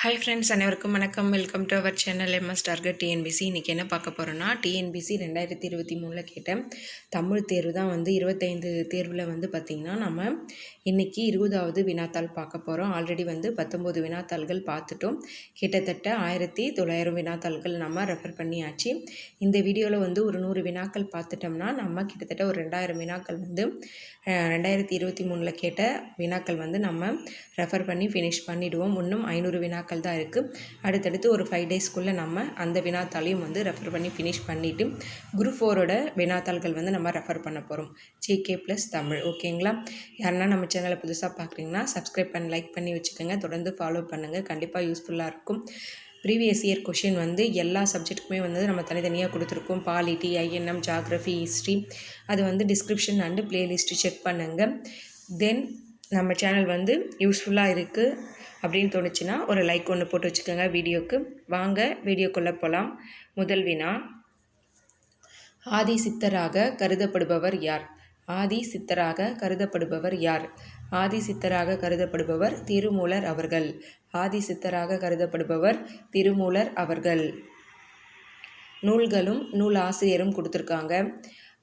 Hi friends அனைவருக்கும் வணக்கம். Welcome to our channel MS target TNPSC இன்றைக்கி என்ன பார்க்க போகிறோன்னா டிஎன்பிசி ரெண்டாயிரத்தி இருபத்தி மூணில் கேட்டேன் தமிழ் தேர்வு தான் வந்து இருபத்தைந்து தேர்வில் வந்து பார்த்திங்கன்னா நம்ம இன்றைக்கி இருபதாவது வினாத்தாள் பார்க்க போகிறோம் ஆல்ரெடி வந்து பத்தொம்போது வினாத்தாள்கள் பார்த்துட்டோம். கிட்டத்தட்ட ஆயிரத்தி தொள்ளாயிரம் வினாத்தாள்கள் நம்ம ரெஃபர் பண்ணியாச்சு. இந்த வீடியோவில் வந்து ஒரு நூறு வினாக்கள் பார்த்துட்டோம்னா நம்ம கிட்டத்தட்ட ஒரு ரெண்டாயிரம் வினாக்கள் வந்து ரெண்டாயிரத்தி இருபத்தி மூணில் கேட்ட வினாக்கள் வந்து நம்ம ரெஃபர் பண்ணி ஃபினிஷ் பண்ணிவிடுவோம் இன்னும் ஐநூறு வினாக்கள் தான் இருக்குது அடுத்தடுத்து ஒரு ஃபைவ் டேஸ்க்குள்ளே நம்ம அந்த வினாத்தாளையும் வந்து ரெஃபர் பண்ணி ஃபினிஷ் பண்ணிவிட்டு குரூப் ஃபோரோட வினாத்தாள்கள் வந்து நம்ம ரெஃபர் பண்ண போகிறோம் ஜிகே ப்ளஸ் தமிழ். ஓகேங்களா யாருன்னா நம்ம சேனலை புதுசாக பார்க்குறீங்கன்னா சப்ஸ்கிரைப் பண்ணி லைக் பண்ணி வச்சுக்கோங்க. தொடர்ந்து ஃபாலோ பண்ணுங்கள் கண்டிப்பாக யூஸ்ஃபுல்லாக இருக்கும். ப்ரீவியஸ் இயர் கொஷின் வந்து எல்லா சப்ஜெக்ட்டுக்குமே வந்து நம்ம தனித்தனியாக கொடுத்துருக்கோம். பாலிட்டி ஐஎன்எம் ஜாகிரஃபி ஹிஸ்ட்ரி அது வந்து டிஸ்கிரிப்ஷன் அண்டு பிளேலிஸ்ட்டு செக் பண்ணுங்கள் தென் நம்ம சேனல் வந்து யூஸ்ஃபுல்லாக இருக்குது அப்படின்னு தோணுச்சுன்னா ஒரு லைக் ஒன்று போட்டு வச்சுக்கோங்க வீடியோக்கு. வாங்க வீடியோக்குள்ளே போகலாம் முதல் வினா. ஆதி சித்தராக கருதப்படுபவர் யார்? ஆதி சித்தராக கருதப்படுபவர் யார்? ஆதி சித்தராக கருதப்படுபவர் திருமூலர் அவர்கள். ஆதி சித்தராக கருதப்படுபவர் திருமூலர் அவர்கள். நூல்களும் நூல் ஆசிரியரும் கொடுத்துருக்காங்க.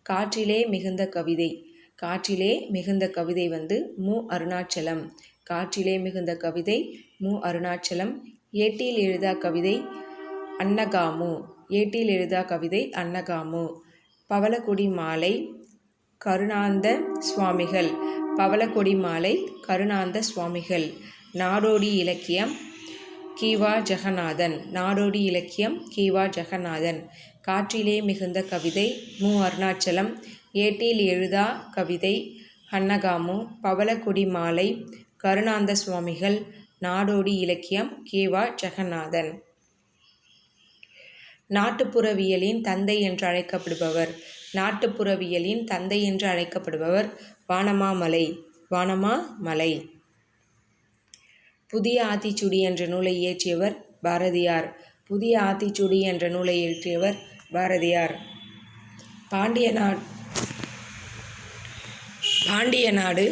காற்றிலே மிகுந்த கவிதை. காற்றிலே மிகுந்த கவிதை வந்து மு. அருணாச்சலம். காற்றிலே மிகுந்த கவிதை மு. அருணாச்சலம். ஏட்டியில் எழுதா கவிதை அன்னகாமு. ஏட்டில் எழுதா கவிதை அன்னகாமு. பவளக்குடி மாலை கருணாந்த சுவாமிகள். பவளக்கொடி மாலை கருணாந்த சுவாமிகள். நாடோடி இலக்கியம் கீவா ஜெகநாதன். நாடோடி இலக்கியம் கீவா ஜெகநாதன். காற்றிலே மிகுந்த கவிதை மு. அருணாச்சலம். ஏட்டில் எழுதா கவிதை அன்னகாமு. பவளக்குடி மாலை கருணாந்த சுவாமிகள் நாடோடி இலக்கியம் கீவா ஜெகநாதன். நாட்டுப்புறவியலின் தந்தை என்று அழைக்கப்படுபவர். நாட்டுப்புறவியலின் தந்தை என்று அழைக்கப்படுபவர் வானமாமலை வானமாமலை. புதிய ஆத்திச்சுடி என்ற நூலை இயற்றியவர் பாரதியார். புதிய ஆத்திச்சுடி என்ற நூலை இயற்றியவர் பாரதியார். பாண்டிய நாடு பாண்டிய நாடு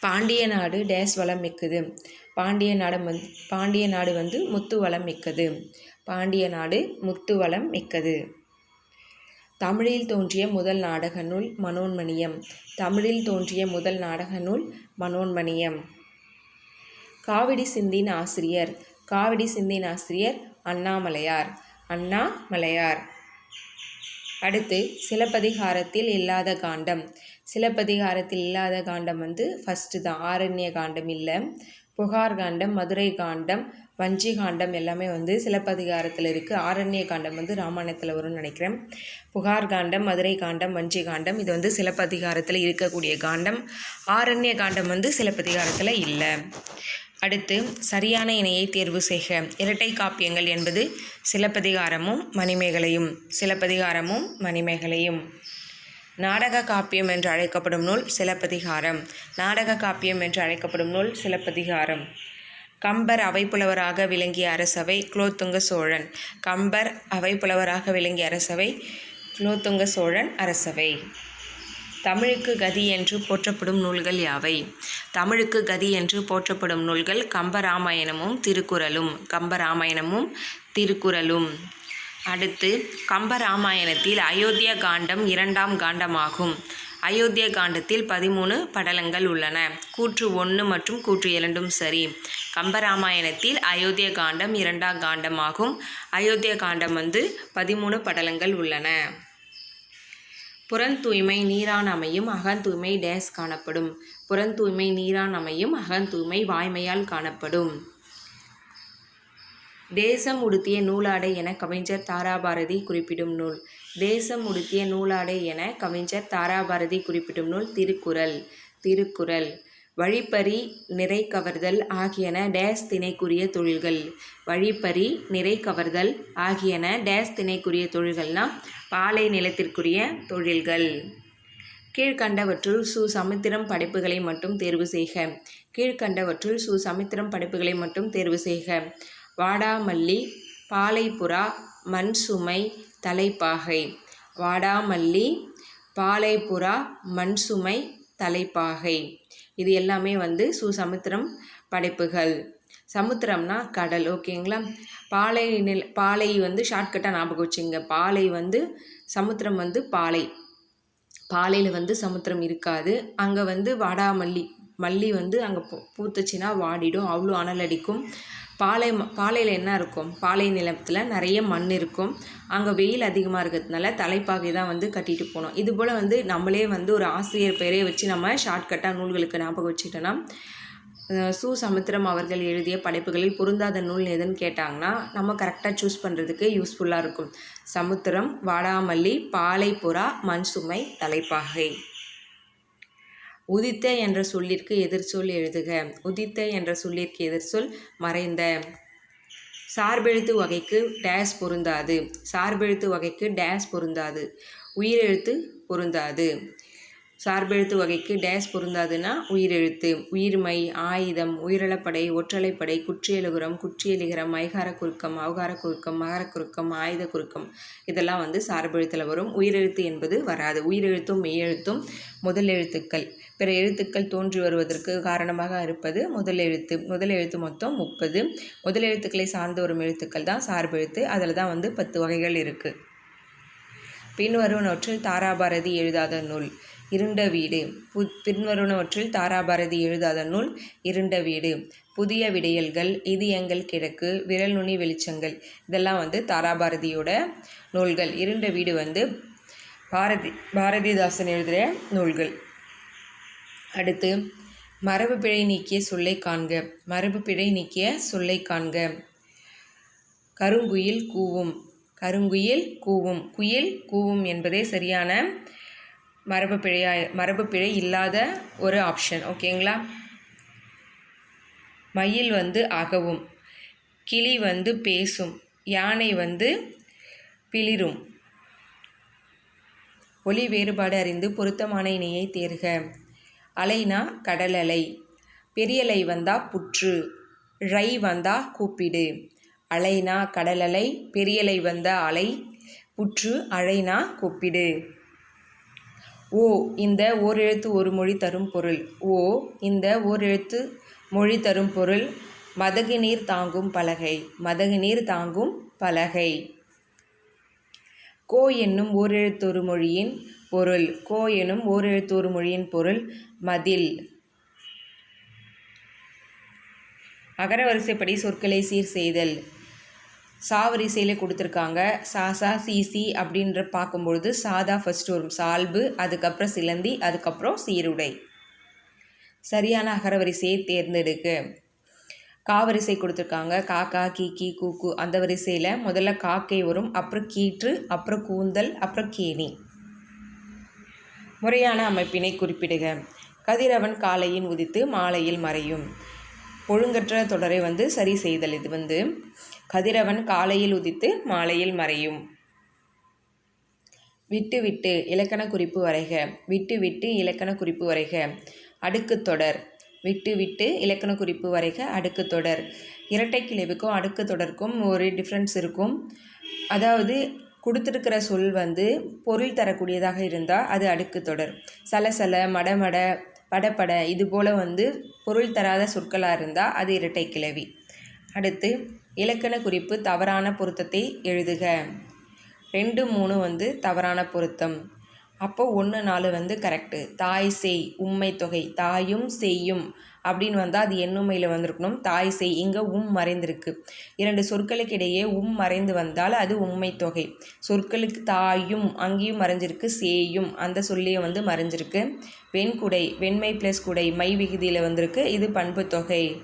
பாண்டிய நாடு டேஸ் வளம் மிக்கது. பாண்டிய நாடு வந்து பாண்டிய நாடு வந்து முத்து வளம் மிக்கது. பாண்டிய நாடு முத்து வளம் மிக்கது. தமிழில் தோன்றிய முதல் நாடக நூல் மனோன்மணியம். தமிழில் தோன்றிய முதல் நாடக நூல் மனோன்மணியம். காவிடி சிந்தின் ஆசிரியர். காவிடி சிந்தின் ஆசிரியர் அண்ணாமலையார். அண்ணாமலையார். அடுத்து சிலப்பதிகாரத்தில் இல்லாத காண்டம். சிலப்பதிகாரத்தில் இல்லாத காண்டம் வந்து ஃபஸ்ட்டு தான். ஆரண்ய காண்டம் இல்லை. புகார் காண்டம் மதுரை காண்டம் வஞ்சி காண்டம் எல்லாமே வந்து சிலப்பதிகாரத்தில் இருக்குது ஆரண்ய காண்டம் வந்து ராமாயணத்தில் வரும்னு நினைக்கிறேன். புகார் காண்டம் மதுரை காண்டம் வஞ்சி காண்டம் இது வந்து சிலப்பதிகாரத்தில் இருக்கக்கூடிய காண்டம். ஆரண்ய காண்டம் வந்து சிலப்பதிகாரத்தில் இல்லை. அடுத்து சரியான இணையை தேர்வு செய்க. இரட்டை காப்பியங்கள் என்பது சிலப்பதிகாரமும் மணிமேகலையும் சிலப்பதிகாரமும் மணிமேகலையும். நாடக காப்பியம் என்று அழைக்கப்படும் நூல் சிலப்பதிகாரம். நாடக காப்பியம் என்று அழைக்கப்படும் நூல் சிலப்பதிகாரம். கம்பர் அவைப்புலவராக விளங்கிய அரசவை குலோத்துங்க சோழன். கம்பர் அவைப்புலவராக விளங்கிய அரசவை குலோத்துங்க சோழன் அரசவை. தமிழுக்கு கதி என்று போற்றப்படும் நூல்கள் யாவை? தமிழுக்கு கதி என்று போற்றப்படும் நூல்கள் கம்பராமாயணமும் திருக்குறளும். கம்பராமாயணமும் திருக்குறளும். அடுத்து கம்பராமாயணத்தில் அயோத்தியா காண்டம் இரண்டாம் காண்டமாகும். அயோத்திய காண்டத்தில் பதிமூணு படலங்கள் உள்ளன. கூற்று ஒன்று மற்றும் கூற்று இரண்டும் சரி. கம்பராமாயணத்தில் அயோத்திய காண்டம் இரண்டாம் காண்டமாகும். அயோத்திய காண்டம் வந்து பதிமூணு படலங்கள் உள்ளன. புறந்தூய்மை நீரான் அமையும் அகந்தூய்மை டேஸ் காணப்படும். புறந்தூய்மை நீரான் அமையும் அகந்தூய்மை வாய்மையால் காணப்படும். தேசம் உடுத்திய நூலாடை என கவிஞர் தாராபாரதி குறிப்பிடும் நூல். தேசம் உடுத்திய நூலாடை என கவிஞர் தாராபாரதி குறிப்பிடும் நூல். திருக்குறள். திருக்குறள். வழிப்பறி நிறை கவர்தல் ஆகியன டேஸ் திணைக்குரிய தொழில்கள். வழிப்பறி நிறை கவர்தல் ஆகியன டேஸ் திணைக்குரிய தொழில்கள்னால் பாலை நிலத்திற்குரிய தொழில்கள். கீழ்கண்டவற்றுள் சு சமுத்திரம் படைப்புகளை மட்டும் தேர்வு செய்க. கீழ்கண்டவற்றுள் சு சமுத்திரம் படைப்புகளை மட்டும் தேர்வு செய்க. வாடாமல்லி பாலைப்புறா மண் சுமை தலைப்பாகை. வாடாமல்லி பாலைப்புறா மண் சுமை தலைப்பாகை. இது எல்லாமே வந்து சுசமுத்திரம் படைப்புகள். சமுத்திரம்னா கடல் ஓகேங்களா? பாலை நில பாலை வந்து ஷார்ட்கட்டாக ஞாபகம் வச்சுங்க. பாலை வந்து சமுத்திரம் வந்து பாலை. பாலையில் வந்து சமுத்திரம் இருக்காது. அங்கே வந்து வாடாமல்லி மல்லி வந்து அங்கே பூ பூத்துச்சுன்னா வாடிடும். அவ்வளோ அனல் அடிக்கும் பாலை பாலையில் என்ன இருக்கும்? பாலை நிலத்தில் நிறைய மண் இருக்கும். அங்கே வெயில் அதிகமாக இருக்கிறதுனால தலைப்பாகை தான் வந்து கட்டிட்டு போகணும். இது போல் வந்து நம்மளே வந்து ஒரு ஆசிரியர் பெயரே வச்சு நம்ம ஷார்ட்கட்டாக நூல்களுக்கு ஞாபகம் வச்சுட்டோன்னா சு. சமுத்திரம் அவர்கள் எழுதிய படைப்புகளில் பொருந்தாத நூல் எதுன்னு கேட்டாங்கன்னா நம்ம கரெக்டாக சூஸ் பண்ணுறதுக்கு யூஸ்ஃபுல்லாக இருக்கும். சமுத்திரம் வாடாமல்லி பாலைப்புறா மண்சுமை தலைப்பாகை. உதித்த என்ற சொல்லிற்கு எதிர்ச்சொல் எழுதுக. உதித்த என்ற சொல்லிற்கு எதிர்ச்சொல் மறைந்த. சார்பெழுத்து வகைக்கு டேஸ் பொருந்தாது. சார்பெழுத்து வகைக்கு டேஸ் பொருந்தாது. உயிரெழுத்து பொருந்தாது. சார்பெழுத்து வகைக்கு டேஸ் பொருந்தாதுன்னா உயிரெழுத்து. உயிர்மை ஆயுதம் உயிரளப்படை ஒற்றலைப்படை குற்றியலுகுரம் குற்றியலிகரம் மைகார குறுக்கம் அவகார குறுக்கம் மகர குறுக்கம் ஆயுத குறுக்கம் இதெல்லாம் வந்து சார்பெழுத்தில் வரும். உயிரெழுத்து என்பது வராது. உயிரெழுத்தும் மெய்யெழுத்தும் முதல் எழுத்துக்கள். பிற எழுத்துக்கள் தோன்றி வருவதற்கு காரணமாக இருப்பது முதல் எழுத்து முதல் எழுத்து மொத்தம் முப்பது. முதல் எழுத்துக்களை சார்ந்து வரும் எழுத்துக்கள் தான் சார்பெழுத்து அதில் தான் வந்து பத்து வகைகள் இருக்குது பின்வருவனவற்றில் தாராபாரதி எழுதாத நூல் இருண்ட வீடு. பு பின்வருவனவற்றில் தாராபாரதி எழுதாத நூல் இருண்ட வீடு. புதிய விடையல்கள் இது எங்கள் கிழக்கு விரல் நுனி வெளிச்சங்கள். இதெல்லாம் வந்து தாராபாரதியோட நூல்கள். இருண்ட வீடு வந்து பாரதி பாரதிதாசன் எழுதுகிற நூல்கள். அடுத்து மரபு பிழை நீக்கிய சொல்லை காண்க. மரபு பிழை நீக்கிய சொல்லை காண்க. கருங்குயில் கூவும். கருங்குயில் கூவும். குயில் கூவும் என்பதே சரியான மரபு பிழையா மரபு பிழை இல்லாத ஒரு ஆப்ஷன் ஓகேங்களா மயில் வந்து அகவும். கிளி வந்து பேசும். யானை வந்து பிளிரும். ஒளி வேறுபாடு அறிந்து பொருத்தமான இணையை தேர்க. அலைனா கடல் அலை பெரியலை வந்தால் புற்று ழை வந்தால் கூப்பிடு. அலைனா கடலலை பெரியலை வந்த அலை புற்று அழைனா கூப்பிடு. ஓ இந்த ஓரெழுத்து ஒரு மொழி தரும் பொருள். ஓ இந்த ஓரெழுத்து மொழி தரும் பொருள். மதகு நீர் தாங்கும் பலகை மதகு நீர் தாங்கும் பலகை. கோ என்னும் ஓரெழுத்தொரு மொழியின் பொருள். கோ எனும் ஓரெழுத்தொரு மொழியின் பொருள் மதில். அகரவரிசைப்படி சொற்களை சீர் செய்தல். சாவரிசையில் கொடுத்துருக்காங்க. சாசா சிசி அப்படின்ற பார்க்கும்பொழுது சாதா ஃபஸ்ட்டு வரும் சால்பு அதுக்கப்புறம் சிலந்தி அதுக்கப்புறம் சீருடை. சரியான அகரவரிசையை தேர்ந்தெடுக்கு. காவரிசை கொடுத்துருக்காங்க. காக்கா கீக்கி கூக்கு அந்த வரிசையில் முதல்ல காக்கை வரும். அப்புறம் கீற்று அப்புறம் கூந்தல் அப்புறம் கேணி. முறையான அமைப்பினை குறிப்பிடுக. கதிரவன் காலையின் உதித்து மாலையில் மறையும். ஒழுங்கற்ற தொடரை வந்து சரி செய்தல் இது வந்து. கதிரவன் காலையில் உதித்து மாலையில் மறையும். விட்டு விட்டு இலக்கண குறிப்பு வரைக. விட்டு விட்டு இலக்கண குறிப்பு வரைக. அடுக்கு தொடர். விட்டு விட்டு இலக்கண குறிப்பு வரைக அடுக்கு தொடர். இரட்டை கிளைவுக்கும் அடுக்கு தொடருக்கும் ஒரு டிஃப்ரென்ஸ் இருக்கும். அதாவது கொடுத்துருக்கிற சொல் வந்து பொருள் தரக்கூடியதாக இருந்தால் அது அடுக்கு தொடர். சலசல மடமட படப்பட இது போல் வந்து பொருள் தராத சொற்களாக இருந்தால் அது இரட்டை கிளவி. அடுத்து இலக்கண குறிப்பு தவறான பொருத்தத்தை எழுதுக. ரெண்டு மூணு வந்து தவறான பொருத்தம். அப்போ ஒன்று நாலு வந்து கரெக்டு தாய் செய் உண்மை தொகை. தாயும் செய்யும். அப்படின்னு வந்தால் அது எண்ணுமையில் வந்திருக்கணும். தாய் செய் இங்கே உம் மறைந்திருக்கு. இரண்டு சொற்களுக்கு இடையே உம் மறைந்து வந்தால் அது உண்மை தொகை. சொற்களுக்கு தாயும் அங்கேயும் மறைஞ்சிருக்கு சேயும். அந்த சொல்லியும் வந்து மறைஞ்சிருக்கு. வெண்குடை வெண்மை ப்ளஸ் குடை மை விகுதியில் வந்திருக்கு. இது பண்பு தொகை.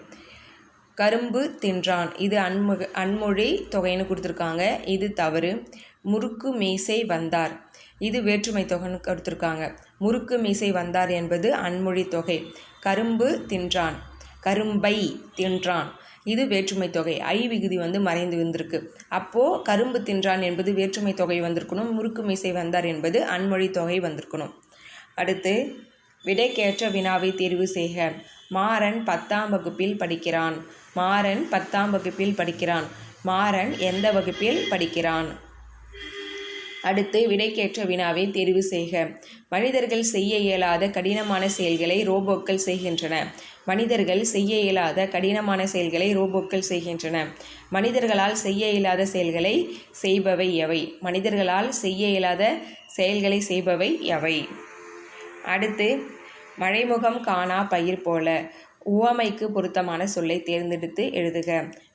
கரும்பு தின்றான். இது அன்முக அன்மொழி தொகைன்னு கொடுத்துருக்காங்க. இது தவறு. முறுக்கு மீசை வந்தார். இது வேற்றுமை தொகைன்னு கொடுத்துருக்காங்க. முறுக்கு மீசை வந்தார் என்பது அன்மொழி தொகை. கரும்பு தின்றான். கரும்பை தின்றான். இது வேற்றுமை தொகை. ஐ விகுதி வந்து மறைந்து வந்திருக்கு அப்போது கரும்பு தின்றான் என்பது வேற்றுமை தொகை வந்திருக்கணும். முறுக்கு மீசை வந்தார் என்பது அன்மொழி தொகை வந்திருக்கணும். அடுத்து விடைக்கேற்ற வினாவை தேர்வு செய்க. மாறன் பத்தாம் வகுப்பில் படிக்கிறான். மாறன் பத்தாம் வகுப்பில் படிக்கிறான். மாறன் எந்த வகுப்பில் படிக்கிறான்? அடுத்து விடைக்கேற்ற வினாவை தெரிவு செய்க. மனிதர்கள் செய்ய இயலாத கடினமான செயல்களை ரோபோக்கள் செய்கின்றன. மனிதர்கள் செய்ய இயலாத கடினமான செயல்களை ரோபோக்கள் செய்கின்றன. மனிதர்களால் செய்ய இயலாத செயல்களை செய்பவை எவை? மனிதர்களால் செய்ய இயலாத செயல்களை செய்பவை எவை? அடுத்து மழைமுகம் காணா பயிர் போல உவமைக்கு பொருத்தமான சொல்லை தேர்ந்தெடுத்து எழுதுக.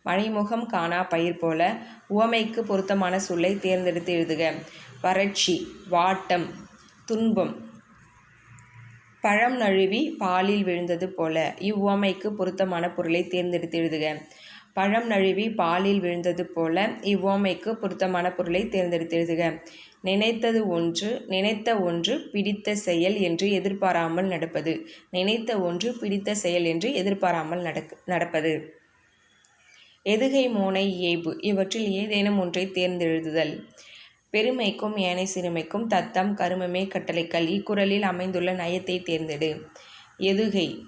மழைமுகம் காணா பயிர் போல உவமைக்கு பொருத்தமான சொல்லை தேர்ந்தெடுத்து எழுதுக. வறட்சி வாட்டம் துன்பம். பழம் நழுவி பாலில் விழுந்தது போல இவ்வுவமைக்கு பொருத்தமான பொருளை தேர்ந்தெடுத்து எழுதுக. பழம் நழுவி பாலில் விழுந்தது போல இவ்வுவமைக்கு பொருத்தமான பொருளை தேர்ந்தெடுத்து எழுதுக. நினைத்தது ஒன்று நினைத்த ஒன்று பிடித்த செயல் என்று எதிர்பாராமல் நடப்பது. நினைத்த ஒன்று பிடித்த செயல் என்று எதிர்பாராமல் நடக் நடப்பது. எதுகை மோனை ஏபு இவற்றில் ஏதேனும் ஒன்றை தேர்ந்தெழுதுதல். பெருமைக்கும் ஏனை சிறுமைக்கும் தத்தம் கருமமே கட்டளைக்கல். இக்குறளில் அமைந்துள்ள நயத்தை தேர்ந்தெடு. எதுகை.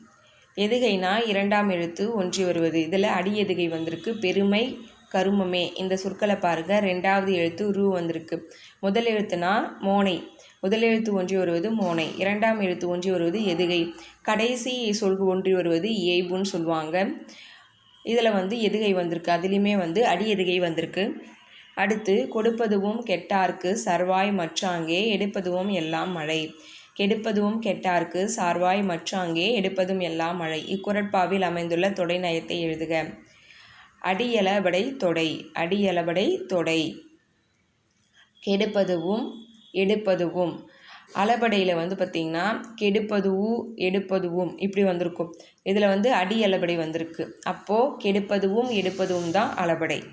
எதுகைனா இரண்டாம் எழுத்து ஒன்றி வருவது. இதில் அடி எதுகை வந்திருக்கு. பெருமை கருமமே. இந்த சொற்களை பாருங்க. ரெண்டாவது எழுத்து ரூ வந்திருக்கு. முதல் எழுத்துனா மோனை. முதல் எழுத்து ஒன்றி வருவது மோனை. இரண்டாம் எழுத்து ஒன்றி வருவது எதுகை. கடைசி சொல்கு ஒன்றி வருவது ஏய்புன்னு சொல்லுவாங்க. இதில் வந்து எதுகை வந்திருக்கு? அதுலேயுமே வந்து அடி எதுகை வந்திருக்கு. அடுத்து கொடுப்பதுவும் கெட்டார்க்கு சர்வாய் மற்றாங்கே எடுப்பதுவும் எல்லாம் மழை. கெடுப்பதுவும் கெட்டார்க்கு சார்வாய் மற்றாங்கே எடுப்பதும் எல்லாம் மழை. இக்குரட்பாவில் அமைந்துள்ள தொடை நயத்தை எழுதுக. அடியளபடை தொடை அடியளபடை தொடை. கெடுப்பதுவும் எடுப்பதுவும். அளபடையில் வந்து பார்த்திங்கன்னா கெடுப்பதுவும் எடுப்பதுவும் இப்படி வந்திருக்கும். இதில் வந்து அடி அளபடை வந்திருக்கு. அப்போது கெடுப்பதுவும் எடுப்பதுவும் தான் அளபடை.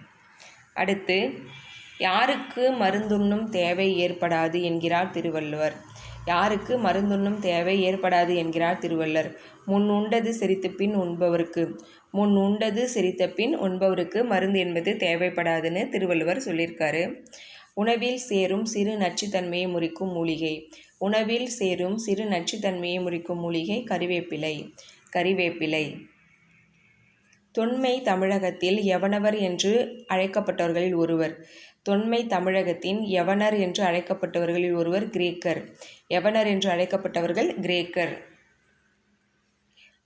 அடுத்து யாருக்கு மருந்துண்ணும் தேவை ஏற்படாது என்கிறார் திருவள்ளுவர். யாருக்கு மருந்துண்ணும் தேவை ஏற்படாது என்கிறார் திருவள்ளுவர். முன் உண்டது செரித்த பின் உண்பவருக்கு. முன் உண்டது செரித்த பின் உண்பவருக்கு மருந்து என்பது தேவைப்படாதுன்னு திருவள்ளுவர் சொல்லியிருக்காரு. உணவில் சேரும் சிறு நச்சுத்தன்மையை முறிக்கும் மூலிகை. உணவில் சேரும் சிறு நச்சுத்தன்மையை முறிக்கும் மூலிகை கறிவேப்பிலை. கறிவேப்பிலை. தொன்மை தமிழகத்தில் யவனவர் என்று அழைக்கப்பட்டவர்களில் ஒருவர். தொன்மை தமிழகத்தின் யவனர் என்று அழைக்கப்பட்டவர்களில் ஒருவர் கிரேக்கர். யவனர் என்று அழைக்கப்பட்டவர்கள் கிரேக்கர்.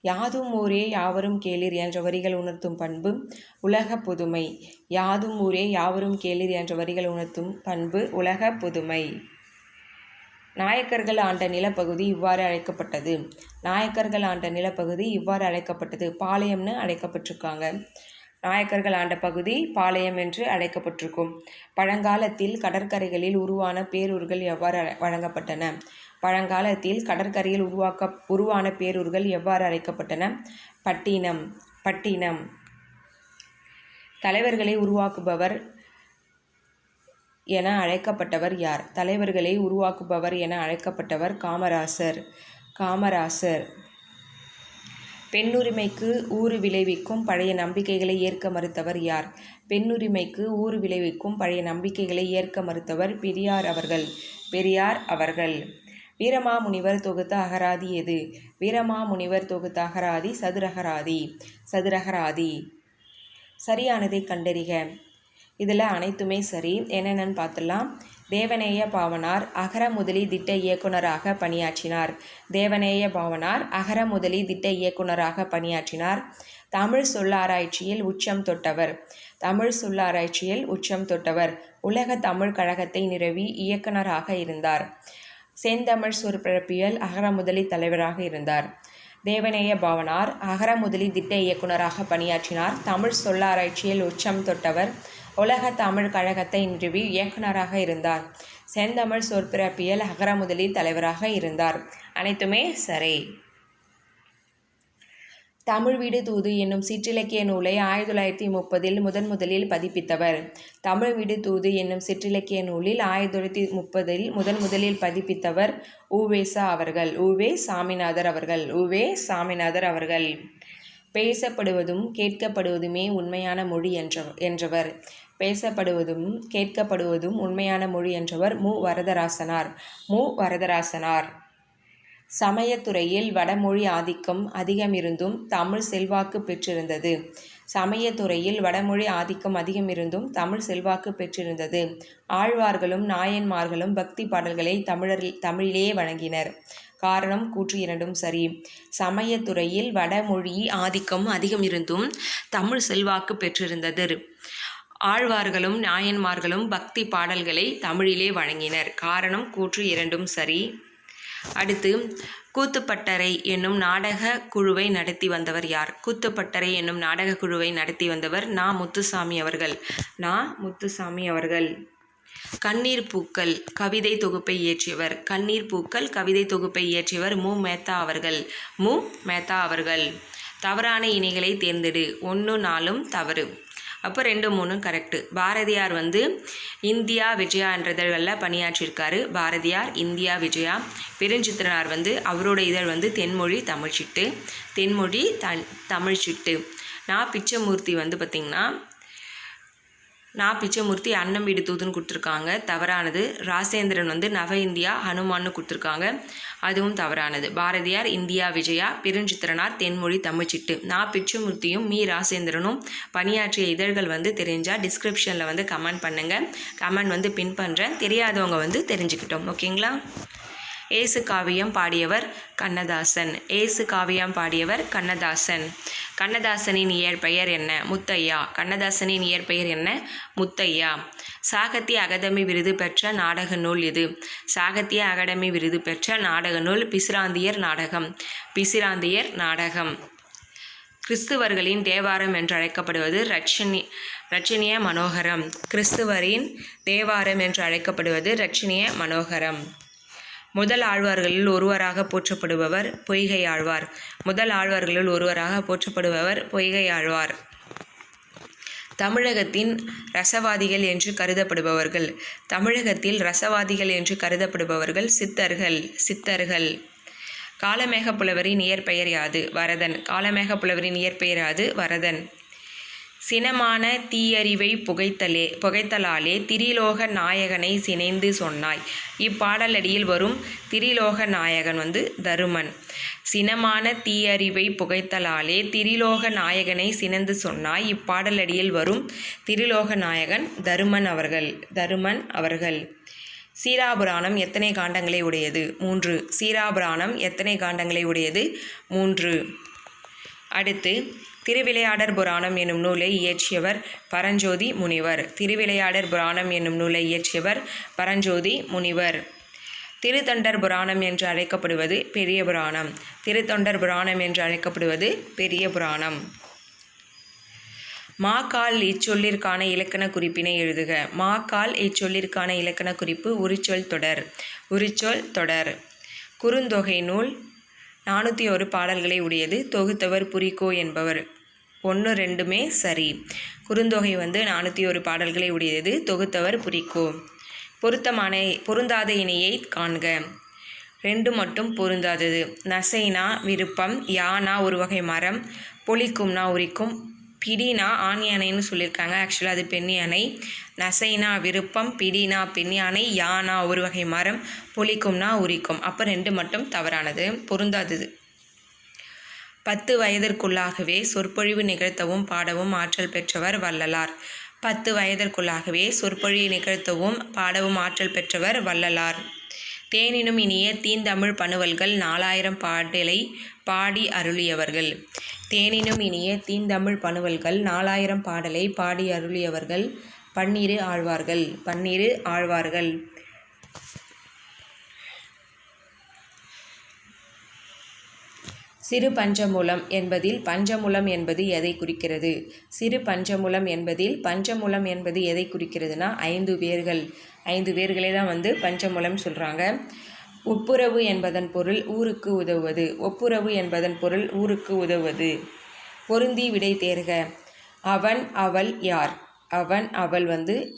யாதும் ஊரே யாவரும் கேளிர் என்ற வரிகள் உணர்த்தும் பண்பு உலக புதுமை. யாதும் ஊரே யாவரும் கேளிர் என்ற வரிகள் உணர்த்தும் பண்பு உலக புதுமை. நாயக்கர்கள் ஆண்ட நிலப்பகுதி இவ்வாறு அழைக்கப்பட்டது. நாயக்கர்கள் ஆண்ட நிலப்பகுதி இவ்வாறு அழைக்கப்பட்டது. பாளையம்னு அழைக்கப்பட்டிருக்காங்க. நாயக்கர்கள் ஆண்ட பகுதி பாளையம் என்று அழைக்கப்பட்டிருக்கும். பழங்காலத்தில் கடற்கரைகளில் உருவான பேரூர்கள் எவ்வாறு வழங்கப்பட்டன? பழங்காலத்தில் கடற்கரையில் உருவாக்க உருவான பேரூர்கள் எவ்வாறு அழைக்கப்பட்டன? பட்டினம் பட்டினம். தலைவர்களை உருவாக்குபவர் என அழைக்கப்பட்டவர் யார்? தலைவர்களை உருவாக்குபவர் என அழைக்கப்பட்டவர் காமராசர். காமராசர். பெண்ணுரிமைக்கு ஊறு விளைவிக்கும் பழைய நம்பிக்கைகளை ஏற்க மறுத்தவர் யார்? பெண்ணுரிமைக்கு ஊறு விளைவிக்கும் பழைய நம்பிக்கைகளை ஏற்க மறுத்தவர் பெரியார் அவர்கள். பெரியார் அவர்கள். வீரமாமுனிவர் தொகுத்த அகராதி எது? வீரமாமுனிவர் தொகுத்த அகராதி சதுரகராதி சதுரகராதி சரியானதை கண்டறிக. இதில் அனைத்துமே சரி. என்னென்னு பார்த்துலாம் தேவநேய பாவனார் அகர முதலி திட்ட இயக்குனராக பணியாற்றினார். தேவநேய பாவனார் அகர முதலி திட்ட இயக்குனராக பணியாற்றினார். தமிழ் சொல்லாராய்ச்சியில் உச்சம் தொட்டவர். தமிழ் சொல்லாராய்ச்சியில் உச்சம் தொட்டவர். உலக தமிழ் கழகத்தை நிறுவி இயக்குனராக இருந்தார். செந்தமிழ் சொற்பிறப்பியல் அகர முதலி தலைவராக இருந்தார். தேவநேய பாவனார் அகர முதலி திட்ட இயக்குனராக பணியாற்றினார். தமிழ் சொல்லாராய்ச்சியில் உச்சம் தொட்டவர். உலக தமிழ் கழகத்தை நிறுவி இயக்குநராக இருந்தார். செந்தமிழ் சொற்பிறப்பியல் அகரமுதலி தலைவராக இருந்தார். அனைத்துமே சரி. தமிழ் வீடு தூது என்னும் சிற்றிலக்கிய நூலை ஆயிரத்தி தொள்ளாயிரத்தி முப்பதில் முதன் முதலில் பதிப்பித்தவர். தமிழ் வீடு தூது என்னும் சிற்றிலக்கிய நூலில் ஆயிரத்தி தொள்ளாயிரத்தி முப்பதில் முதன் முதலில் பதிப்பித்தவர் உவேசா அவர்கள். உவே சாமிநாதர் அவர்கள். உவே சாமிநாதர் அவர்கள். பேசப்படுவதும் கேட்கப்படுவதுமே உண்மையான மொழி என்ற என்றவர். பேசப்படுவதும் கேட்கப்படுவதும் உண்மையான மொழி என்றவர் மு வரதராசனார் மு வரதராசனார் சமயத்துறையில் வடமொழி ஆதிக்கம் அதிகமிருந்தும் தமிழ் செல்வாக்கு பெற்றிருந்தது சமயத்துறையில் வடமொழி ஆதிக்கம் அதிகம் இருந்தும் தமிழ் செல்வாக்கு பெற்றிருந்தது. ஆழ்வார்களும் நாயன்மார்களும் பக்தி பாடல்களை தமிழர் தமிழிலேயே வழங்கினர். காரணம் கூற்று இரண்டும் சரி. சமயத்துறையில் வடமொழி ஆதிக்கம் அதிகம் இருந்தும் தமிழ் செல்வாக்கு பெற்றிருந்தது. ஆழ்வார்களும் நாயன்மார்களும் பக்தி பாடல்களை தமிழிலே வழங்கினர். காரணம் கூற்று இரண்டும் சரி. அடுத்து கூத்துப்பட்டறை என்னும் நாடகக் குழுவை நடத்தி வந்தவர் யார்? கூத்துப்பட்டறை என்னும் நாடகக் குழுவை நடத்தி வந்தவர் நா. முத்துசாமி அவர்கள். நா. முத்துசாமி அவர்கள். கண்ணீர் பூக்கள் கவிதை தொகுப்பை இயற்றியவர்? கண்ணீர் பூக்கள் கவிதை தொகுப்பை இயற்றியவர் மு. மேத்தா அவர்கள். மு. மேத்தா அவர்கள். தவறான இணைகளை தேர்ந்தெடு. ஒன்று நாளும் தவறு. அப்போ ரெண்டு மூணும் கரெக்டு. பாரதியார் வந்து இந்தியா விஜயா என்ற இதழ்களில் பணியாற்றியிருக்காரு. பாரதியார் இந்தியா விஜயா. பெருஞ்சித்திரனார் வந்து அவரோட இதழ் வந்து தென்மொழி தமிழ்ச்சிட்டு. தென்மொழி த தமிழ்ச்சிட்டு. நான் பிச்சமூர்த்தி வந்து பார்த்திங்கன்னா நான் பிச்சைமூர்த்தி அன்னம் வீடு தூதுன்னு கொடுத்துருக்காங்க தவறானது. ராசேந்திரன் வந்து நவ இந்தியா ஹனுமான்னு கொடுத்துருக்காங்க அதுவும் தவறானது. பாரதியார் இந்தியா விஜயா. பெருஞ்சித்திரனார் தென்மொழி தமிழ்ச்சிட்டு. நான் பிச்சைமூர்த்தியும் மீ. ராசேந்திரனும் பணியாற்றிய இதழ்கள் வந்து தெரிஞ்சால் டிஸ்கிரிப்ஷனில் வந்து கமெண்ட் பண்ணுங்கள். கமெண்ட் வந்து பின் பண்ணுறேன். தெரியாதவங்க வந்து தெரிஞ்சுக்கிட்டோம் ஓகேங்களா? ஏசு காவியம் பாடியவர் கண்ணதாசன். ஏசு காவியம் பாடியவர் கண்ணதாசன். கண்ணதாசனின் இயற்பெயர் என்ன? முத்தையா. கண்ணதாசனின் இயற்பெயர் என்ன? முத்தையா. சாகித்ய அகாதமி விருது பெற்ற நாடக நூல் இது சாகித்ய அகாடமி விருது பெற்ற நாடக நூல் பிசிராந்தியர் நாடகம். பிசிராந்தியர் நாடகம். கிறிஸ்துவர்களின் தேவாரம் என்று அழைக்கப்படுவது ரட்சணி ரட்சணிய மனோகரம். கிறிஸ்துவரின் தேவாரம் என்று அழைக்கப்படுவது ரட்சணிய மனோகரம். முதல் ஆழ்வார்களில் ஒருவராக போற்றப்படுபவர் பொய்கை ஆழ்வார். முதல் ஆழ்வார்களில் ஒருவராக போற்றப்படுபவர் பொய்கை ஆழ்வார். தமிழகத்தின் ரசவாதிகள் என்று கருதப்படுபவர்கள்? தமிழகத்தில் ரசவாதிகள் என்று கருதப்படுபவர்கள் சித்தர்கள். சித்தர்கள். காலமேக புலவரின் இயற்பெயர் யாது? வரதன். காலமேக புலவரின் இயற்பெயர் யாது? வரதன். சினமான தீயறிவைப் புகைத்தலே புகைத்தலாலே திரிலோக நாயகனை சினைந்து சொன்னாய். இப்பாடலடியில் வரும் திரிலோக நாயகன் வந்து தருமன். சினமான தீயறிவை புகைத்தலாலே திரிலோக நாயகனை சினந்து சொன்னாய். இப்பாடலடியில் வரும் திரிலோக நாயகன் தருமன் அவர்கள். தருமன் அவர்கள். சீராபுராணம் எத்தனை காண்டங்களை உடையது? மூன்று. சீராபுராணம் எத்தனை காண்டங்களை உடையது? மூன்று. அடுத்து திருவிளையாடற் புராணம் என்னும் நூலை இயற்றியவர் பரஞ்சோதி முனிவர். திருவிளையாடற் புராணம் என்னும் நூலை இயற்றியவர் பரஞ்சோதி முனிவர். திருத்தொண்டர் புராணம் என்று அழைக்கப்படுவது பெரிய புராணம். திருத்தொண்டர் புராணம் என்று அழைக்கப்படுவது பெரிய புராணம். மா. கால் இச்சொல்லிற்கான இலக்கணக் குறிப்பினை எழுதுக. மா. கால் இச்சொல்லிற்கான இலக்கணக் குறிப்பு உரிச்சொல் தொடர். உரிச்சொல் தொடர். குறுந்தொகை நூல் நானூற்றி ஒரு பாடல்களை உடையது. தொகுத்தவர் புரிகோ என்பவர். ஒன்று ரெண்டுமே சரி. குறுந்தொகை வந்து நானூற்றி ஒரு பாடல்களை உடையது. தொகுத்தவர் புரிக்கோ பொருத்தமான பொருந்தாத இணையை காண்க. ரெண்டு மட்டும் பொருந்தாதது. நசைனா விருப்பம். யானா ஒரு வகை மரம். பொலிக்கும்னா உரிக்கும். பிடினா ஆண் யானைன்னு சொல்லியிருக்காங்க. ஆக்சுவலாக அது பெண் யானை. நசைனா விருப்பம். பிடினா பெண் யானை. யானா ஒரு வகை மரம். பொலிக்கும்னா உரிக்கும். அப்போ ரெண்டு மட்டும் தவறானது. பொருந்தாதது. பத்து வயதிற்குள்ளாகவே சொற்பொழிவு நிகழ்த்தவும் பாடவும் ஆற்றல் பெற்றவர் வள்ளலார். பத்து வயதிற்குள்ளாகவே சொற்பொழிவு நிகழ்த்தவும் பாடவும் ஆற்றல் பெற்றவர் வள்ளலார். தேனினும் இனிய தீந்தமிழ் பனுவல்கள் நாலாயிரம் பாடலை பாடி அருளியவர்கள். தேனினும் இனிய தீந்தமிழ் பனுவல்கள் நாலாயிரம் பாடலை பாடி அருளியவர்கள் பன்னிரு ஆழ்வார்கள். பன்னிரு ஆழ்வார்கள். சிறு பஞ்சமூலம் என்பதில் பஞ்சமுலம் என்பது எதை குறிக்கிறது? சிறு பஞ்சமுலம் என்பதில் பஞ்சமுலம் என்பது எதை குறிக்கிறதுனா ஐந்து வேர்கள். ஐந்து வேர்களே தான் வந்து பஞ்சமூலம் சொல்கிறாங்க. ஒப்புரவு என்பதன் பொருள் ஊருக்கு உதவுவது. ஒப்புரவு என்பதன் பொருள் ஊருக்கு உதவுவது. பொருந்தி விடை தேர்க. அவன் அவள் யார்? அவன் அவள் வந்து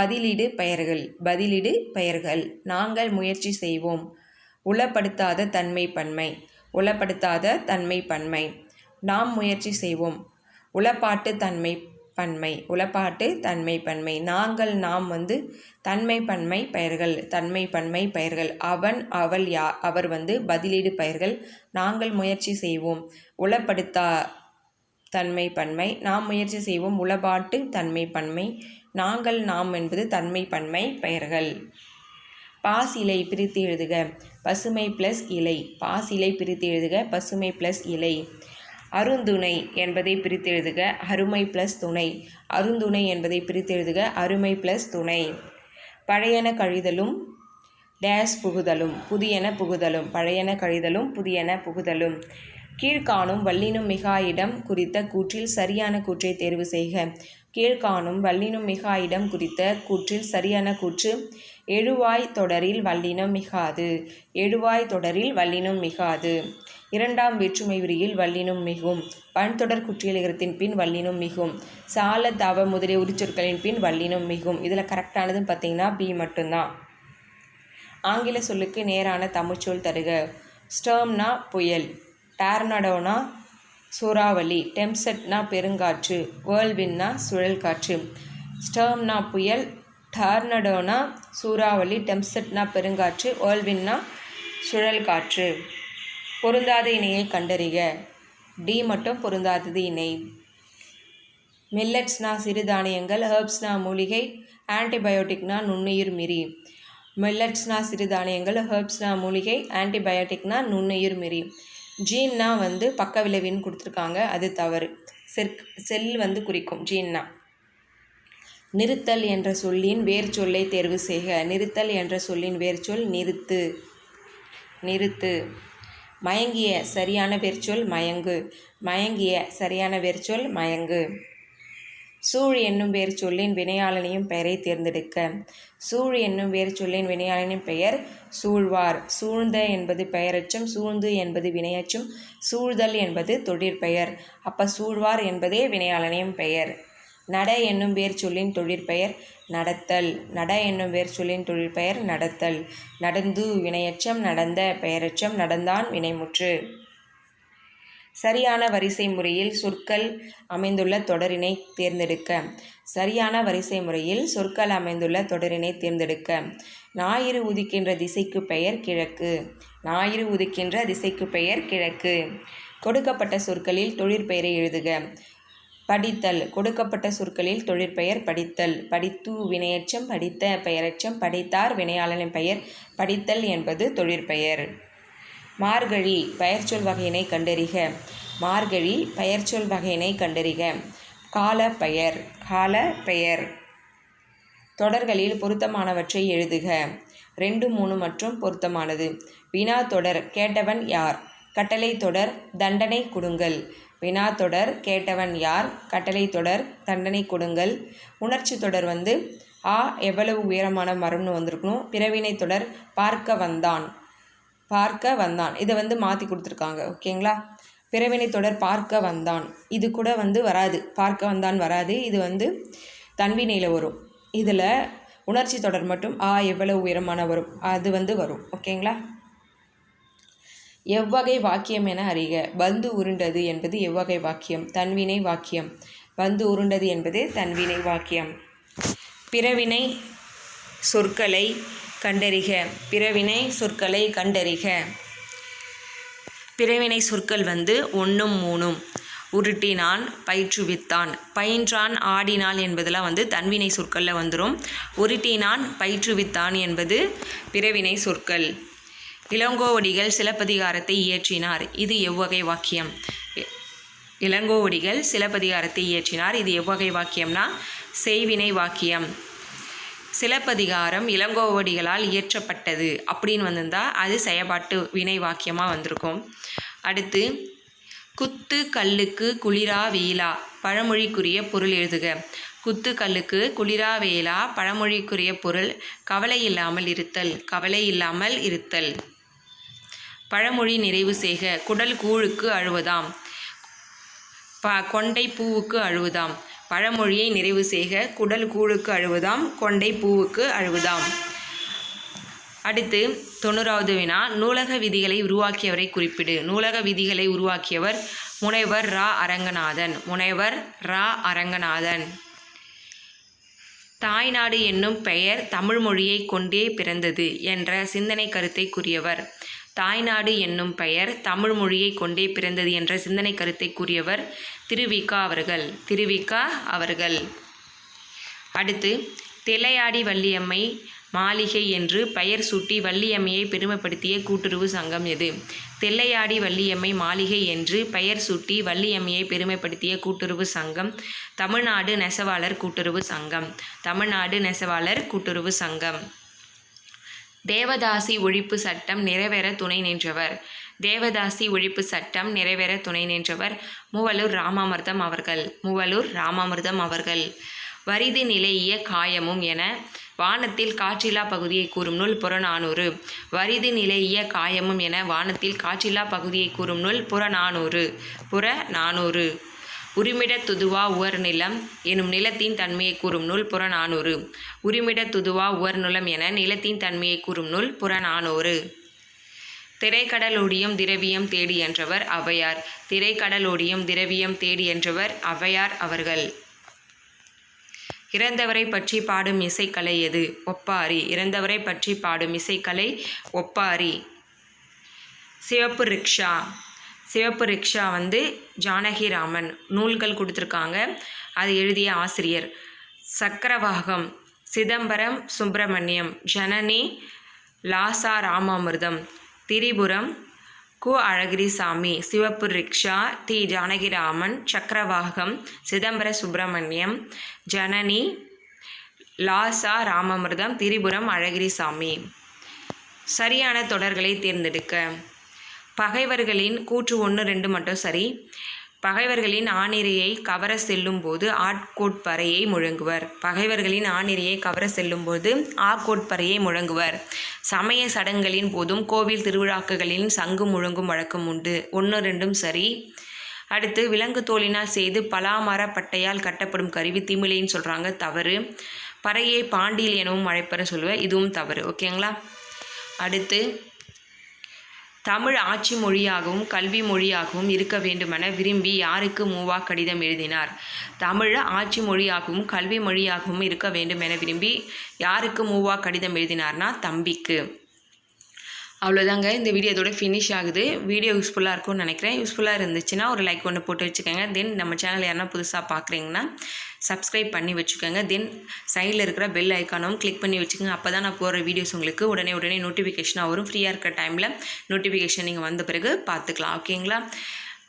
பதிலீடு பெயர்கள். பதிலீடு பெயர்கள். நாங்கள் முயற்சி செய்வோம். உளப்படுத்தாத தன்மை பன்மை. உளப்படுத்தாத தன்மை பன்மை. நாம் முயற்சி செய்வோம். உளப்பாட்டு தன்மை பன்மை. உளப்பாட்டு தன்மை பன்மை. நாங்கள் நாம் வந்து தன்மை பன்மை பெயர்கள். தன்மை பன்மை பெயர்கள். அவன் அவள் யா அவர் வந்து பதிலீடு பெயர்கள். நாங்கள் முயற்சி செய்வோம். உளப்படுத்தா தன்மை பன்மை நாம் முயற்சி செய்வோம் உளபாட்டு தன்மை பன்மை நாங்கள் நாம் என்பது தன்மை பன்மை பெயர்கள் பாஸ் இலை பிரித்து எழுதுக. பசுமை ப்ளஸ் இலை. பாஸ் இலை பிரித்து எழுதுக. பசுமை ப்ளஸ் இலை. அருந்துணை என்பதை பிரித்து எழுதுக. அருமை ப்ளஸ் துணை. அருந்துணை என்பதை பிரித்து எழுதுக. அருமை ப்ளஸ் துணை. பழையன கழிதலும் டேஸ் புகுதலும் புதியன புகுதலும். பழையன கழிதலும் புதியன புகுதலும். கீழ்காணும் வல்லினும் மிகாயிடம் குறித்த கூற்றில் சரியான கூற்றை தேர்வு செய்க. கீழ்காணும் வல்லினும் மிகாயிடம் குறித்த கூற்றில் சரியான கூற்று எழுவாய் தொடரில் வல்லினம் மிகாது. எழுவாய் தொடரில் வல்லினம் மிகாது. இரண்டாம் வேற்றுமை விரியில் வல்லினும் மிகும். பன்தொடர் குற்றியலிகரத்தின் பின் வல்லினும் மிகும். சால தவ முதலிய உரிச்சொற்களின் பின் வல்லினும் மிகும். இதில் கரெக்டானதுன்னு பார்த்தீங்கன்னா பி மட்டும்தான் ஆங்கில சொல்லுக்கு நேரான தமிழ்ச்சொல் தருக. ஸ்டர்ம்னா புயல். டார்னடோனா சூறாவளி. டெம்செட்னா பெருங்காற்று. வேர்ல்வின்னா சுழல் காற்று ஸ்டர்ம்னா புயல் டார்னடோனா சூறாவளி டெம்செட்னா பெருங்காற்று ஓல்வின்னா சுழல் காற்று பொருந்தாத இணையை கண்டறிக. டி மட்டும் பொருந்தாதது இணை. மில்லட்ஸ்னா சிறுதானியங்கள் ஹெர்ப்ஸ்னா மூலிகை ஆன்டிபயோட்டிக்னா நுண்ணுயிர் மிரி. மில்லட்ஸ்னா சிறுதானியங்கள் ஹெர்ப்ஸ்னா மூலிகை ஆன்டிபயோட்டிக்னா நுண்ணுயிர் மிரி. ஜீன்னா வந்து பக்க விளைவின்னு கொடுத்துருக்காங்க அது தவறு. செல் செல் வந்து குறிக்கும் ஜீன்னா. நிறுத்தல் என்ற சொல்லின் வேர் சொல்லை தேர்வு செய்க. நிறுத்தல் என்ற சொல்லின் வேர் சொல் நிறுத்து. நிறுத்து. மயங்கிய சரியான வேர்ச்சொல் மயங்கு. மயங்கிய சரியான வேர்ச்சொல் மயங்கு. சூழ் என்னும் வேர் சொல்லின் வினையாளனையும் பெயரை தேர்ந்தெடுக்க. சூழ் என்னும் வேர் சொல்லின் வினையாளனின் பெயர் சூழ்வார். சூழ்ந்த என்பது பெயரச்சும் சூழ்ந்து என்பது வினையச்சும் சூழ்தல் என்பது தொழிற்பெயர். அப்போ சூழ்வார் என்பதே வினையாளனின் பெயர். நட என்னும் வேர் சொல்லின் தொழிற்பெயர் நடத்தல். நட என்னும் வேர் சொல்லின் தொழிற்பெயர் நடத்தல். நடந்து வினையச்சம் நடந்த பெயரச்சம் நடந்தான் வினைமுற்று. சரியான வரிசை முறையில் சொற்கள் அமைந்துள்ள தொடரினை தேர்ந்தெடுக்க. சரியான வரிசை முறையில் சொற்கள் அமைந்துள்ள தொடரினை தேர்ந்தெடுக்க. ஞாயிறு உதிக்கின்ற திசைக்கு பெயர் கிழக்கு. ஞாயிறு உதிக்கின்ற திசைக்கு பெயர் கிழக்கு. கொடுக்கப்பட்ட சொற்களில் தொழிற்பெயரை எழுதுக. படித்தல் கொடுக்கப்பட்ட சொற்களில் தொழிற்பெயர் படித்தல் படித்து வினையச்சம் படித்த பெயரச்சம் படித்தார் வினையாளனின் பெயர் படித்தல் என்பது தொழிற்பெயர். மார்கழி பெயர்ச்சொல் வகையினை கண்டறிக. மார்கழி பெயர்ச்சொல் வகையினை கண்டறிக. கால பெயர் கால பெயர் தொடர்களில் பொருத்தமானவற்றை எழுதுக. ரெண்டு மூணு மற்றும் பொருத்தமானது. வினா தொடர் கேட்டவன் யார்? கட்டளை தொடர் தண்டனை கொடுங்கள். வினா தொடர் கேட்டவன் யார்? கட்டளை தொடர் தண்டனை கொடுங்கள். உணர்ச்சி தொடர் வந்து ஆ எவ்வளவு உயரமான மரம்னு வந்திருக்கணும். பிறவினை தொடர் பார்க்க வந்தான். பார்க்க வந்தான். இதை வந்து மாற்றி கொடுத்துருக்காங்க ஓகேங்களா? பிறவினை தொடர் பார்க்க வந்தான். இது கூட வந்து வராது. பார்க்க வந்தான் வராது. இது வந்து தன்வினையில் வரும். இதில் உணர்ச்சி தொடர் மட்டும் ஆ எவ்வளவு உயரமான வரும். அது வந்து வரும் ஓகேங்களா? எவ்வகை வாக்கியம் என அறிக. பந்து உருண்டது என்பது எவ்வகை வாக்கியம்? தன்வினை வாக்கியம். பந்து உருண்டது என்பது தன்வினை வாக்கியம். பிறவினை சொற்களை கண்டறிக. பிறவினை சொற்களை கண்டறிக. பிறவினை சொற்கள் வந்து ஒன்றும் மூணும். உருட்டினான் பயிற்றுவித்தான். பயின்றான் ஆடினான் என்பதெல்லாம் வந்து தன்வினை சொற்களில் வந்துடும் உருட்டினான் பயிற்றுவித்தான் என்பது பிறவினை சொற்கள். இளங்கோவடிகள் சிலப்பதிகாரத்தை இயற்றினார். இது எவ்வகை வாக்கியம்? இளங்கோவடிகள் சிலப்பதிகாரத்தை இயற்றினார். இது எவ்வகை வாக்கியம்னா? செய்வினை வாக்கியம். சிலப்பதிகாரம் இளங்கோவடிகளால் இயற்றப்பட்டது அப்படின்னு வந்திருந்தால் அது செயற்பாட்டு வினை வாக்கியமாக வந்திருக்கும். அடுத்து குத்து கல்லுக்கு குளிரா வெயிலா பழமொழிக்குரிய பொருள் எழுதுக. குத்து கல்லுக்கு குளிரா வேலா பழமொழிக்குரிய பொருள் கவலை இல்லாமல் இருத்தல் கவலை இல்லாமல் இருத்தல். பழமொழி நிறைவு செய்க குடல் கூழுக்கு அழுவதாம். ப கொண்டை பூவுக்கு அழுவதாம். பழமொழியை நிறைவு செய்க குடல் கூழுக்கு அழுவதாம் கொண்டை பூவுக்கு அழுவதாம். அடுத்து தொண்ணூறாவது வினா நூலக விதிகளை உருவாக்கியவரை குறிப்பிடு. நூலக விதிகளை உருவாக்கியவர் முனைவர் ரா. அரங்கநாதன். முனைவர் ரா. அரங்கநாதன். தாய்நாடு என்னும் பெயர் தமிழ் மொழியை கொண்டே பிறந்தது என்ற சிந்தனை கருத்தை கூறியவர். தாய்நாடு என்னும் பெயர் தமிழ் மொழியை கொண்டே பிறந்தது என்ற சிந்தனை கருத்தை கூறியவர் திருவிகா அவர்கள். திருவிகா அவர்கள். அடுத்து தில்லையாடி வள்ளியம்மை மாளிகை என்று பெயர் சூட்டி வள்ளியம்மையை பெருமைப்படுத்திய கூட்டுறவு சங்கம் எது? தில்லையாடி வள்ளியம்மை மாளிகை என்று பெயர் சூட்டி வள்ளியம்மையை பெருமைப்படுத்திய கூட்டுறவு சங்கம் தமிழ்நாடு நெசவாளர் கூட்டுறவு சங்கம். தமிழ்நாடு நெசவாளர் கூட்டுறவு சங்கம். தேவதாசி ஒழிப்பு சட்டம் நிறைவேற துணை நின்றவர். தேவதாசி ஒழிப்பு சட்டம் நிறைவேற துணை நின்றவர் மூவலூர் ராமாமிர்தம் அவர்கள். மூவலூர் ராமாமிர்தம் அவர்கள். வரிது நிலையிய காயமும் என வானத்தில் காற்றில்லா பகுதியை கூறும் நூல் புறநானூறு. வரிது நிலையிய காயமும் என வானத்தில் காற்றில்லா பகுதியை கூறும் நூல் புறநானூறு. புறநானூறு. உரிமிட துதுவா உவர் நிலம் எனும் நிலத்தின் தன்மையை கூறும் நூல் புறநானூறு. உரிமிட துதுவா உவர் நிலம் என நிலத்தின் தன்மையை கூறும் நூல் புறநானூறு. திரைக்கடலோடியும் திரவியம் தேடி என்றவர் அவையார். திரைக்கடலோடியும் திரவியம் தேடி என்றவர் அவையார் அவர்கள். இறந்தவரை பற்றி பாடும் இசைக்கலை எது? ஒப்பாரி. இறந்தவரை பற்றி பாடும் இசைக்கலை ஒப்பாரி. சிவப்பு ரிக்ஷா. சிவப்பு ரிக்ஷா வந்து ஜானகிராமன். நூல்கள் கொடுத்துருக்காங்க. அது எழுதிய ஆசிரியர் சக்கரவாகம் சிதம்பரம் சுப்பிரமணியம் ஜனனி லாசா ராமாமிர்தம் திரிபுரம் கு. அழகிரிசாமி சிவப்பு ரிக்ஷா தி. ஜானகிராமன் சக்கரவாகம் சிதம்பர சுப்பிரமணியம் ஜனனி லாசா ராமாமிர்தம் திரிபுரம் அழகிரிசாமி. சரியான தொடர்களை தேர்ந்தெடுக்க பகைவர்களின் கூற்று ஒன்று ரெண்டு மட்டும் சரி. பகைவர்களின் ஆணிரையை கவர செல்லும் போது ஆட்கோட்பறையை முழங்குவர். பகைவர்களின் ஆணிரையை கவர செல்லும் போது ஆட்கோட்பறையை முழங்குவர். சமய சடங்குகளின் போதும் கோவில் திருவிழாக்குகளின் சங்கு முழங்கும் வழக்கம் உண்டு. ஒன்று ரெண்டும் சரி. அடுத்து விலங்கு தோலினால் செய்து பலாமர பட்டையால் கட்டப்படும் கருவி திமிழின்னு சொல்கிறாங்க தவறு. பறையை பாண்டியில் எனவும் அழைப்பற சொல்லுவேன் இதுவும் தவறு. ஓகேங்களா? அடுத்து தமிழ் ஆட்சி மொழியாகவும் கல்வி மொழியாகவும் இருக்க வேண்டுமென விரும்பி யாருக்கு மூவா கடிதம் எழுதினார்? தமிழ் ஆட்சி மொழியாகவும் கல்வி மொழியாகவும் இருக்க வேண்டும் என விரும்பி யாருக்கு மூவா கடிதம் எழுதினார்னா தம்பிக்கு. அவ்வளோதாங்க இந்த வீடியோ இதோட ஃபினிஷ் ஆகுது. வீடியோ யூஸ்ஃபுல்லாக இருக்கும்னு நினைக்கிறேன். யூஸ்ஃபுல்லாக இருந்துச்சுன்னா ஒரு லைக் ஒன்று போட்டு வச்சுக்கோங்க. தென் நம்ம சேனல் யாருன்னா புதுசாக பார்க்குறீங்கன்னா சப்ஸ்கிரைப் பண்ணி வச்சுக்கோங்க. தென் சைடில் இருக்கிற பெல் ஐக்கானும் கிளிக் பண்ணி வச்சுக்கோங்க. அப்போ தான் நான் போகிற வீடியோஸ் உங்களுக்கு உடனே உடனே நோட்டிஃபிகேஷனாக வரும். ஃப்ரீயாக இருக்கிற டைமில் நோட்டிஃபிகேஷன் நீங்கள் வந்த பிறகு பார்த்துக்கலாம் ஓகேங்களா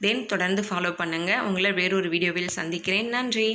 தென் தொடர்ந்து ஃபாலோ பண்ணுங்கள் உங்களை வேறொரு வீடியோவில் சந்திக்கிறேன். நன்றி.